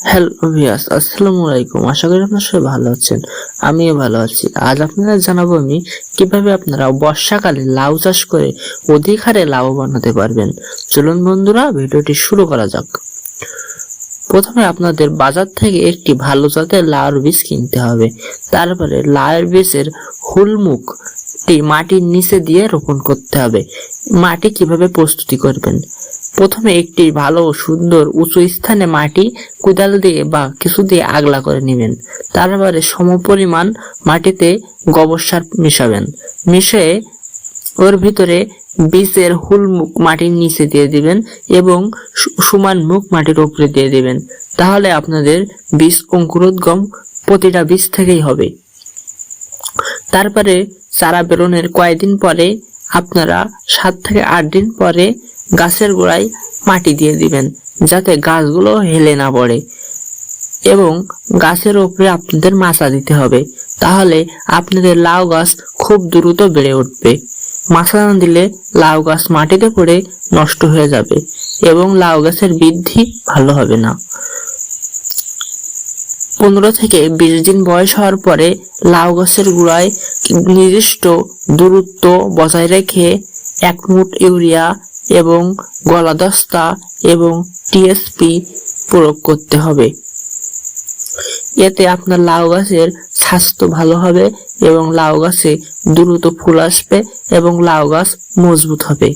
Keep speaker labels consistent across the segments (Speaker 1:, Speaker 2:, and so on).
Speaker 1: Hello ভিয়াস আসসালামু আলাইকুম আশা করি আপনারা সবাই ভালো আছেন। আমিও ভালো আছি। আজ আপনাদের জানাব আমি কীভাবে আপনারা বর্ষাকালে লাউ চাষ করে অধিক হারে লাভবান হতে পারবেন। চলুন বন্ধুরা, ভিডিওটি শুরু করা যাক। প্রথমে আপনাদের বাজার থেকে একটি ভালো জাতের লাউর বীজ কিনতে হবে। তারপরে লাউয়ের বীজের হুলমুখটি মাটির নিচে দিয়ে রোপণ করতে হবে। মাটি কীভাবে প্রস্তুতি করবেন? প্রথমে একটি ভালো, সুন্দর, উঁচু স্থানে মাটি, কোদাল দিয়ে বা কিছু দিয়ে আগলা করে নেবেন। তারপরে সমপরিমাণ মাটিতে গোবর সার মিশাবেন। মিশিয়ে ওর ভিতরে বীজের হুল মুখ মাটির নিচে দিয়ে দিবেন এবং সমান মুখ মাটির উপরে দিয়ে দিবেন। তাহলে আপনাদের বীজ, অঙ্কুরোদ্গম প্রতিটা বীজ থেকেই হবে। তারপরে চারা বেরোনের কয়েকদিন পরে, আপনারা সাত থেকে আট দিন পরে গাছের গোড়ায় মাটি দিয়ে দিবেন, যাতে গাছগুলো হেলে না পড়ে। এবং গাছের ওপরে আপনাদের মাচা দিতে হবে, তাহলে আপনাদের লাউ গাছ খুব দ্রুত বেড়ে উঠবে। মাচা না দিলে লাউ গাছ মাটিতে পড়ে নষ্ট হয়ে যাবে এবং লাউ গাছের বৃদ্ধি ভালো হবে না। পনেরো থেকে বিশ দিন বয়স হওয়ার পরে লাউ গাছের গোড়ায় নির্দিষ্ট দূরত্ব বজায় রেখে এক মুঠ ইউরিয়া এবং গলাদস্তা এবং টিএসপি প্রয়োগ করতে হবে। এতে আপনার লাউ গাছের স্বাস্থ্য ভালো হবে এবং লাউ গাছে দ্রুত ফুল আসবে এবং লাউ গাছ মজবুত হবে।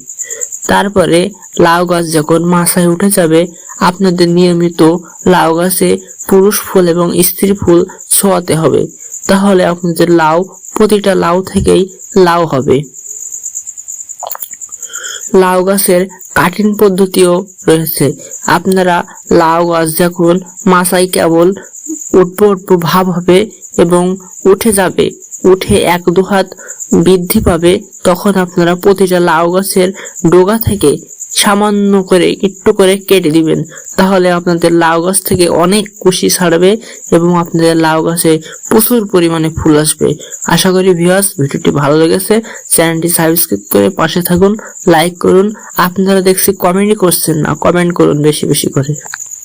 Speaker 1: তারপরে লাউ গাছ যখন মাথায় উঠে যাবে, আপনাদের নিয়মিত লাউ গাছে পুরুষ ফুল এবং স্ত্রী ফুল ছোঁয়াতে হবে। তাহলে আপনাদের লাউ, প্রতিটা লাউ থেকেই লাউ হবে। লাউ গাছের কাটিং পদ্ধতিও রয়েছে। আপনারা লাউ গাছ যখন মাথায় কেবল উঠবো উঠবো ভাব হবে এবং উঠে যাবে। উঠে এক দু হাত বৃদ্ধি পাবে, তখন আপনারা প্রতিটা লাউ গাছের ডোগা থেকে সামান্য করে, একটু করে কেটে দিবেন। তাহলে আপনাদের লাউ গাছ থেকে অনেক কুশি ছাড়বে এবং আপনাদের লাউ গাছে প্রচুর পরিমাণে ফুল আসবে। আশা করি ভিউয়ার্স ভিডিওটি ভালো লেগেছে। চ্যানেলটি সাবস্ক্রাইব করে পাশে থাকুন লাইক করুন। আপনারা দেখছি কমেন্টই করছেন না কমেন্ট করুন বেশি বেশি করে।